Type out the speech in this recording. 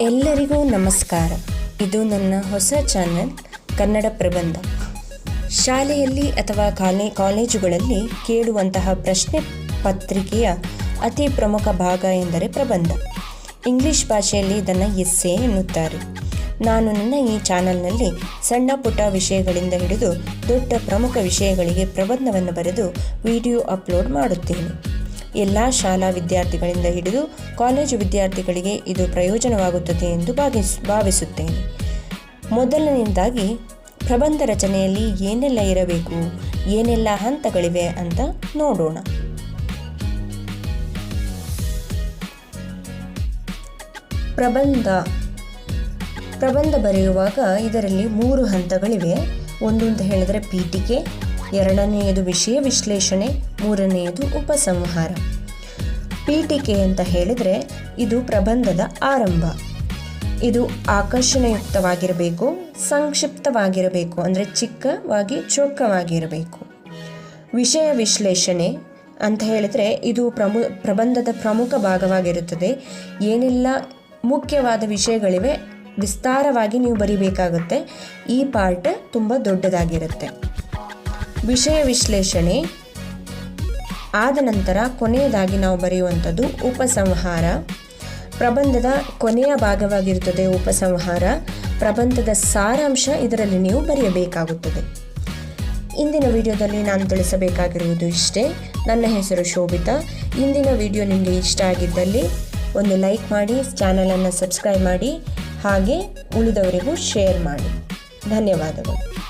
ಎಲ್ಲರಿಗೂ ನಮಸ್ಕಾರ. ಇದು ನನ್ನ ಹೊಸ ಚಾನೆಲ್ ಕನ್ನಡ ಪ್ರಬಂಧ. ಶಾಲೆಯಲ್ಲಿ ಅಥವಾ ಕಾಲೇ, ಕಾಲೇಜುಗಳಲ್ಲಿ ಕೇಳುವಂತಹ ಪ್ರಶ್ನೆ ಪತ್ರಿಕೆಯ ಅತಿ ಪ್ರಮುಖ ಭಾಗ ಎಂದರೆ ಪ್ರಬಂಧ. ಇಂಗ್ಲಿಷ್ ಭಾಷೆಯಲ್ಲಿ ಇದನ್ನು ಎಸ್ಸೆ ಎನ್ನುತ್ತಾರೆ. ನಾನು ನನ್ನ ಈ ಚಾನಲ್ನಲ್ಲಿ ಸಣ್ಣ ಪುಟ್ಟ ವಿಷಯಗಳಿಂದ ಹಿಡಿದು ದೊಡ್ಡ ಪ್ರಮುಖ ವಿಷಯಗಳಿಗೆ ಪ್ರಬಂಧವನ್ನು ಬರೆದು ವಿಡಿಯೋ ಅಪ್ಲೋಡ್ ಮಾಡುತ್ತೇನೆ. ಎಲ್ಲ ಶಾಲಾ ವಿದ್ಯಾರ್ಥಿಗಳಿಂದ ಹಿಡಿದು ಕಾಲೇಜು ವಿದ್ಯಾರ್ಥಿಗಳಿಗೆ ಇದು ಪ್ರಯೋಜನವಾಗುತ್ತದೆ ಎಂದು ಭಾವಿಸ್ ಭಾವಿಸುತ್ತೇನೆ. ಮೊದಲನೆಯದಾಗಿ, ಪ್ರಬಂಧ ರಚನೆಯಲ್ಲಿ ಏನೆಲ್ಲ ಇರಬೇಕು, ಏನೆಲ್ಲ ಹಂತಗಳಿವೆ ಅಂತ ನೋಡೋಣ. ಪ್ರಬಂಧ. ಪ್ರಬಂಧ ಬರೆಯುವಾಗ ಇದರಲ್ಲಿ ಮೂರು ಹಂತಗಳಿವೆ. ಒಂದು ಅಂತ ಹೇಳಿದರೆ ಪೀಠಿಕೆ ಎರಡನೆಯದು ವಿಷಯ ವಿಶ್ಲೇಷಣೆ, ಮೂರನೆಯದು ಉಪಸಂಹಾರ. ಪೀಠಿಕೆ ಅಂತ ಹೇಳಿದರೆ ಇದು ಪ್ರಬಂಧದ ಆರಂಭ. ಇದು ಆಕರ್ಷಣೆಯುಕ್ತವಾಗಿರಬೇಕು, ಸಂಕ್ಷಿಪ್ತವಾಗಿರಬೇಕು, ಅಂದರೆ ಚಿಕ್ಕವಾಗಿ ಚೊಕ್ಕವಾಗಿರಬೇಕು. ವಿಷಯ ವಿಶ್ಲೇಷಣೆ ಅಂತ ಹೇಳಿದರೆ ಇದು ಪ್ರಮು, ಪ್ರಬಂಧದ ಪ್ರಮುಖ ಭಾಗವಾಗಿರುತ್ತದೆ. ಏನೆಲ್ಲ ಮುಖ್ಯವಾದ ವಿಷಯಗಳಿವೆ, ವಿಸ್ತಾರವಾಗಿ ನೀವು ಬರಿಬೇಕಾಗುತ್ತೆ. ಈ ಪಾರ್ಟ್ ತುಂಬ ದೊಡ್ಡದಾಗಿರುತ್ತೆ. ವಿಷಯ ವಿಶ್ಲೇಷಣೆ. ಆದ ನಂತರ ಕೊನೆಯದಾಗಿ ನಾವು ಬರೆಯುವಂಥದ್ದು ಉಪಸಂಹಾರ. ಪ್ರಬಂಧದ ಕೊನೆಯ ಭಾಗವಾಗಿರುತ್ತದೆ ಉಪಸಂಹಾರ. ಪ್ರಬಂಧದ ಸಾರಾಂಶ ಇದರಲ್ಲಿ ನೀವು ಬರೆಯಬೇಕಾಗುತ್ತದೆ. ಇಂದಿನ ವಿಡಿಯೋದಲ್ಲಿ ನಾನು ತಿಳಿಸಬೇಕಾಗಿರುವುದು ಇಷ್ಟೇ. ನನ್ನ ಹೆಸರು ಶೋಭಿತಾ. ಇಂದಿನ ವಿಡಿಯೋ ನಿಮಗೆ ಇಷ್ಟ ಆಗಿದ್ದಲ್ಲಿ ಒಂದು ಲೈಕ್ ಮಾಡಿ ಚಾನಲನ್ನು ಸಬ್ಸ್ಕ್ರೈಬ್ ಮಾಡಿ, ಹಾಗೆ ಉಳಿದವರಿಗೂ ಶೇರ್ ಮಾಡಿ. ಧನ್ಯವಾದಗಳು.